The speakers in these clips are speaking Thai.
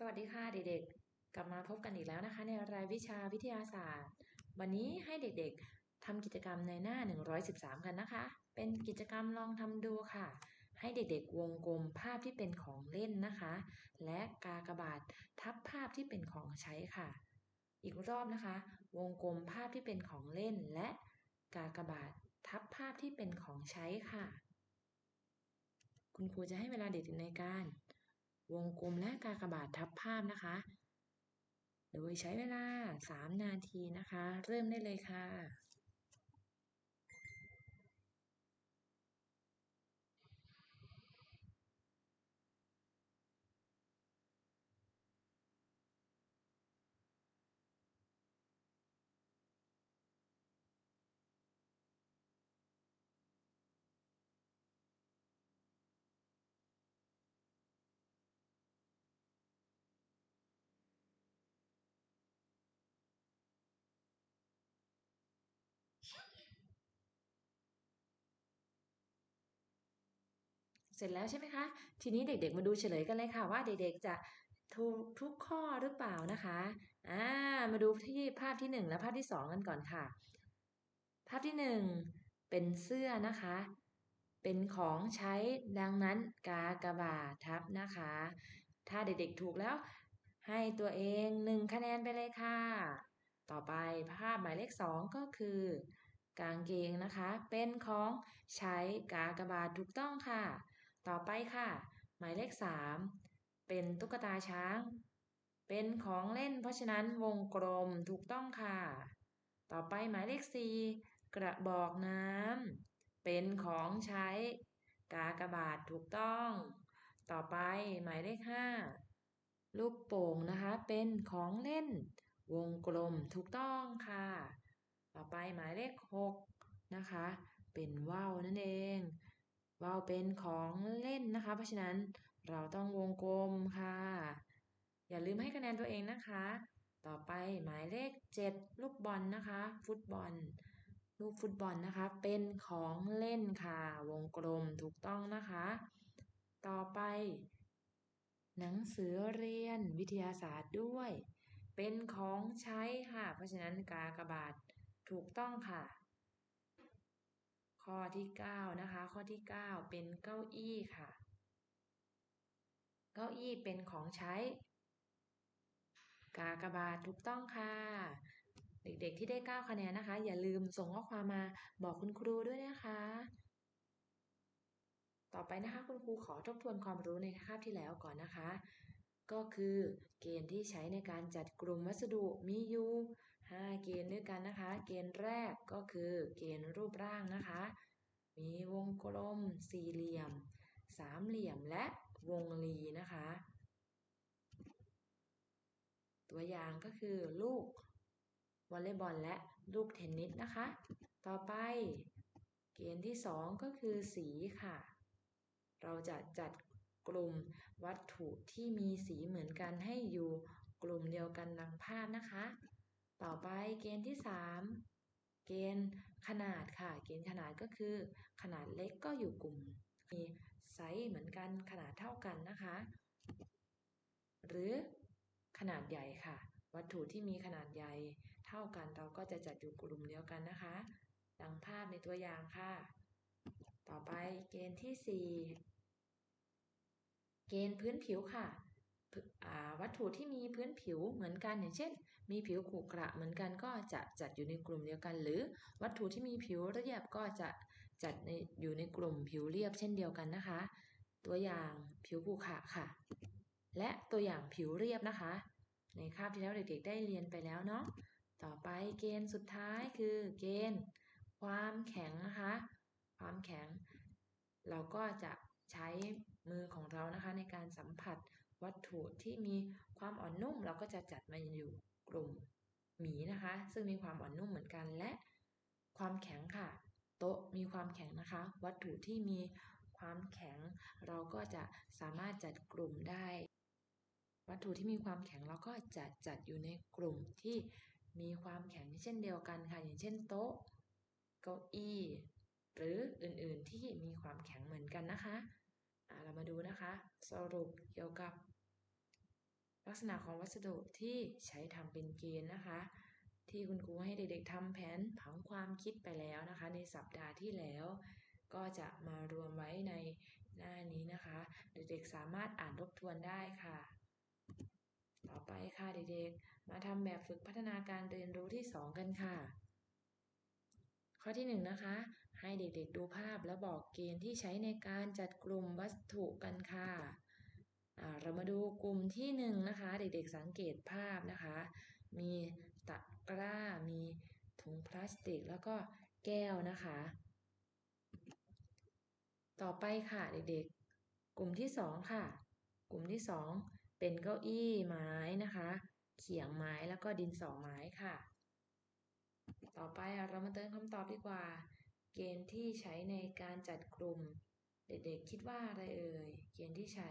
สวัสดีค่ะเด็กๆ กลับมาพบกันอีกแล้วนะคะ ในรายวิชาวิทยาศาสตร์ วันนี้ให้เด็กๆทำกิจกรรมในหน้า 113 กันนะคะ เป็นกิจกรรมลองทำดูค่ะ ให้เด็กๆ วงกลมภาพที่เป็นของเล่นนะคะ และกากบาททับภาพที่เป็นของใช้ค่ะ อีกรอบนะคะ วงกลมภาพที่เป็นของเล่น และกากบาททับภาพที่เป็นของใช้ค่ะ คุณครูจะให้เวลาเด็กๆในการ วงกลมและกากบาททับภาพนะคะ โดยใช้เวลา 3 นาทีนะคะ เริ่มได้เลยค่ะ เสร็จแล้วใช่ไหมคะ ทีนี้เด็กๆมาดูเฉลยกันเลยค่ะว่าเด็กๆจะถูกทุกข้อหรือเปล่านะคะ อ่า มาดูที่ภาพที่หนึ่งและภาพที่สองกันก่อนค่ะ ภาพที่หนึ่งเป็นเสื้อนะคะ เป็นของใช้ดังนั้นกากบาททับนะคะ ถ้าเด็กๆถูกแล้ว ให้ตัวเองหนึ่งคะแนนไปเลยค่ะ ต่อไปภาพหมายเลขสองก็คือกางเกงนะคะ เป็นของใช้กากบาทถูกต้องค่ะ ต่อไปค่ะ หมายเลขสามเป็นตุ๊กตาช้าง เป็นของเล่น เพราะฉะนั้นวงกลมถูกต้องค่ะ ต่อไปหมายเลขสี่กระบอกน้ำเป็นของใช้ กากบาทถูกต้อง ต่อไปหมายเลขห้าลูกโป่งนะคะ เป็นของเล่น วงกลมถูกต้องค่ะ ต่อไปหมายเลขหกนะคะ เป็นว่าวนั่นเอง ว่าวเป็นของเล่นนะคะ เพราะฉะนั้นเราต้องวงกลมค่ะ อย่าลืมให้คะแนนตัวเองนะคะ ต่อไปหมายเลขเจ็ดลูกบอลนะคะ ฟุตบอล ลูกฟุตบอลนะคะ เป็นของเล่นค่ะ วงกลมถูกต้องนะคะ ต่อไปหนังสือเรียนวิทยาศาสตร์ด้วย เป็นของใช้ค่ะ เพราะฉะนั้นกากบาทถูกต้องค่ะ ข้อที่ 9 นะคะ ข้อที่ 9 เป็นเก้าอี้ค่ะ เก้าอี้เป็นของใช้ กากบาทถูกต้องค่ะ เด็กๆที่ได้ 9 คะแนนนะคะ อย่าลืมส่งข้อความมาบอกคุณครูด้วยนะคะ ต่อไปนะคะคุณครูขอทบทวนความรู้ในคาบที่แล้วก่อนนะคะ ก็คือเกณฑ์ที่ใช้ในการจัดกลุ่มวัสดุมีอยู่ 5 เกณฑ์ด้วยกันนะคะ เกณฑ์แรกก็คือเกณฑ์รูปร่างนะคะ มีวงกลม สี่เหลี่ยม สามเหลี่ยมและวงรีนะคะ ตัวอย่างก็คือลูกวอลเลย์บอลและลูกเทนนิสนะคะ ต่อไปเกณฑ์ที่ 2 ก็คือสีค่ะ เราจะจัดกลุ่มวัตถุที่มีสีเหมือนกันให้อยู่กลุ่มเดียวกันดังภาพนะคะ ต่อไปเกณฑ์ที่ 3 เกณฑ์ขนาดค่ะ เกณฑ์ขนาดก็คือ ขนาดเล็กก็อยู่กลุ่ม มีไซส์เหมือนกันขนาดเท่ากันนะคะ หรือขนาดใหญ่ค่ะ วัตถุที่มีขนาดใหญ่เท่ากันเราก็จะจัดอยู่กลุ่มเดียวกันนะคะ ดังภาพในตัวอย่างค่ะ ต่อไปเกณฑ์ที่ 4 เกณฑ์พื้นผิวค่ะ วัตถุที่มีพื้นผิวเหมือนกันอย่างเช่น มีผิวขรุขระเหมือนกันก็จะจัดอยู่ในกลุ่มเดียวกัน หรือวัตถุที่มีผิวเรียบก็จะจัดในอยู่ในกลุ่มผิวเรียบเช่นเดียวกันนะคะ ตัวอย่างผิวขรุขระค่ะ และตัวอย่างผิวเรียบนะคะ ในคาบที่แล้วเด็กๆ ได้เรียนไปแล้วเนาะต่อไปเกณฑ์สุดท้ายคือเกณฑ์ ความแข็งนะคะ ความแข็ง เราก็จะใช้มือของเรานะคะในการสัมผัส วัตถุที่มีความอ่อนนุ่มเราก็จะจัดมาอยู่กลุ่มหมีนะคะ ซึ่งมีความอ่อนนุ่มเหมือนกันและความแข็งค่ะ โต๊ะมีความแข็งนะคะ วัตถุที่มีความแข็ง เราก็จะสามารถจัดกลุ่มได้ วัตถุที่มีความแข็งเราก็จะจัดอยู่ในกลุ่มที่มีความแข็งเช่นเดียวกันค่ะ อย่างเช่นโต๊ะ เก้าอี้ หรืออื่นๆที่มีความแข็งเหมือนกันนะคะเรามาดูนะคะ สรุปเกี่ยวกับ ลักษณะของวัสดุที่ใช้ทำเป็นเกณฑ์นะคะ ที่คุณครูให้เด็กๆทำแผนผังความคิดไปแล้วนะคะ ในสัปดาห์ที่แล้ว ก็จะมารวมไว้ในหน้านี้นะคะ เด็กๆสามารถอ่านทบทวนได้ค่ะ ต่อไปค่ะเด็กๆ มาทำแบบฝึกพัฒนาการเรียนรู้ที่ 2 กันค่ะข้อที่1นนะคะ ให้เด็กๆดูภาพแล้วบอกเกณฑ์ที่ใช้ในการจัดกลุ่มวัตถุกันค่ะ เรามาดูกลุ่มที่1นะคะ เด็กๆสังเกตภาพนะคะ มีตะกร้า มีถุงพลาสติก แล้วก็แก้วนะคะ ต่อไปค่ะเด็กๆ กลุ่มที่2ค่ะ กลุ่มที่2เป็นเก้าอี้ไม้นะคะ เขียงไม้แล้วก็ดินสอไม้ค่ะ ต่อไปเรามาเติมคำตอบดีกว่า เกณฑ์ที่ใช้ในการจัดกลุ่ม เด็กๆคิดว่าอะไรเอ่ย เกณฑ์ที่ใช้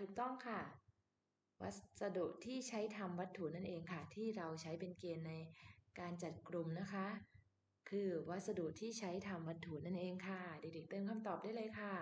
ถูกต้องค่ะ วัสดุที่ใช้ทำวัตถุนั่นเองค่ะ ที่เราใช้เป็นเกณฑ์ในการจัดกลุ่มนะคะ คือวัสดุที่ใช้ทำวัตถุนั่นเองค่ะ เด็กๆเติมคำตอบได้เลยค่ะ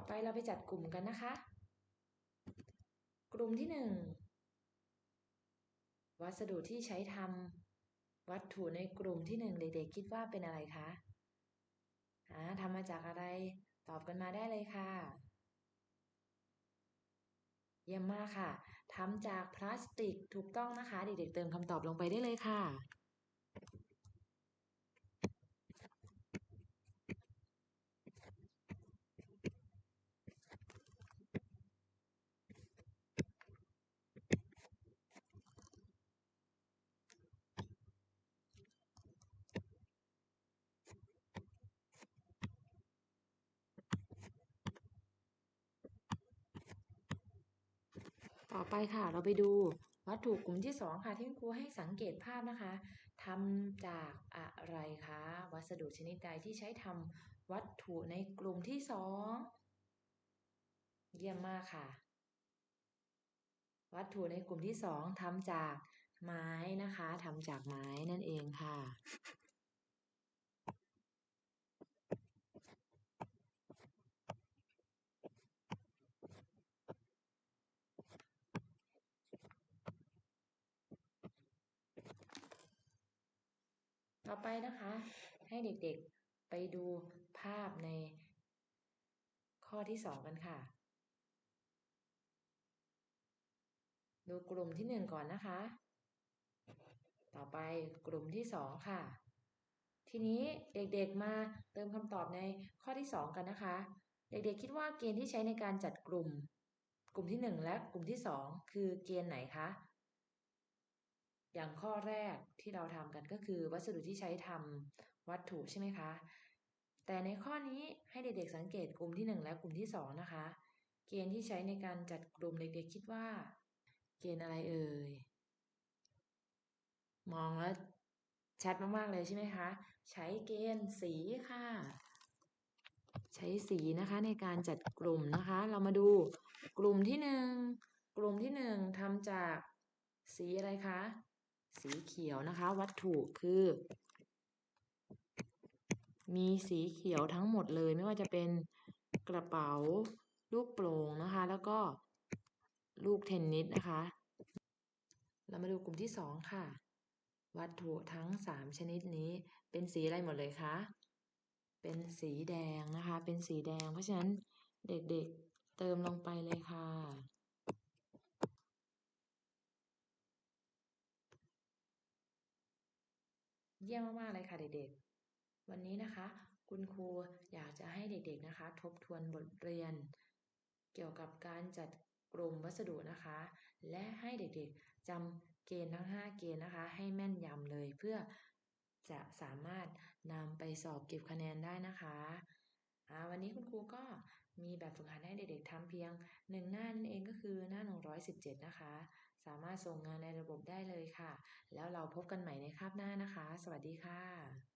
อไปเราไปจัดกลุ่มกันนะคะ กลุ่มที่หนึ่งวัสดุที่ใช้ทำวัตถุในกลุ่มที่หนึ่งเด็กๆ คิดว่าเป็นอะไรคะอ่าทำมาจากอะไรตอบกันมาได้เลยค่ะ เยี่ยมมากค่ะทำจากพลาสติกถูกต้องนะคะ เด็กๆ เติมคำตอบลงไปได้เลยค่ะ ต่ อไปค่ะ เราไปดูวัตถุกลุ่มที่สองค่ะ ที่คุณครูให้สังเกตภาพนะคะทำจากอะไรคะ วัสดุชนิดใดที่ใช้ทำวัตถุในกลุ่มที่สองเยี่ยมมากค่ะ วัตถุในกลุ่มที่สองทำจากไม้นะคะทำจากไม้นั่นเองค่ะ นะคะ ให้เด็กๆไปดูภาพในข้อที่สองกันค่ะ ดูกลุ่มที่หนึ่งก่อนนะคะ ต่อไปกลุ่มที่สองค่ะ ทีนี้เด็กๆมาเติมคำตอบในข้อที่สองกันนะคะ เด็กๆคิดว่าเกณฑ์ที่ใช้ในการจัดกลุ่ม กลุ่มที่หนึ่งและกลุ่มที่สองคือเกณฑ์ไหนคะ อย่างข้อแรกที่เราทำกันก็คือวัสดุที่ใช้ทำวัตถุใช่ไหมคะ แต่ในข้อนี้ให้เด็กๆสังเกตกลุ่มที่ 1 และกลุ่มที่ 2 นะคะ เกณฑ์ที่ใช้ในการจัดกลุ่มเด็กๆคิดว่า เกณฑ์อะไรเอ่ย มองแล้วชัดมากๆเลยใช่ไหมคะ ใช้เกณฑ์สีค่ะ ใช้สีนะคะในการจัดกลุ่มนะคะ เรามาดูกลุ่มที่หนึ่งกลุ่มที่หนึ่งทำจากสีอะไรคะ สีเขียวนะคะ วัตถุคือ มีสีเขียวทั้งหมดเลยไม่ว่าจะเป็นกระเป๋าลูกโป่งนะคะ แล้วก็ลูกเทนนิสนะคะ เรามาดูกลุ่มที่สองค่ะ วัตถุทั้งสามชนิดนี้เป็นสีอะไรหมดเลยคะเป็นสีแดงนะคะ เป็นสีแดง เพราะฉะนั้นเด็กๆเติมลงไปเลยค่ะ เยี่ยมมากๆเลยค่ะเด็กๆ วันนี้นะคะ คุณครูอยากจะให้เด็กๆนะคะ ทบทวนบทเรียน เกี่ยวกับการจัดกลุ่มวัสดุนะคะ และให้เด็กๆจำเกณฑ์ทั้ง 5 เกณฑ์นะคะ ให้แม่นยำเลยเพื่อจะสามารถนำไปสอบเก็บคะแนนได้นะคะวันนี้คุณครูก็มีแบบฝึกหัดให้เด็กๆทำเพียง 1 หน้านั่นเองก็คือหน้า 117 นะคะ สามารถส่งงานในระบบได้เลยค่ะ แล้วเราพบกันใหม่ในคาบหน้านะคะ สวัสดีค่ะ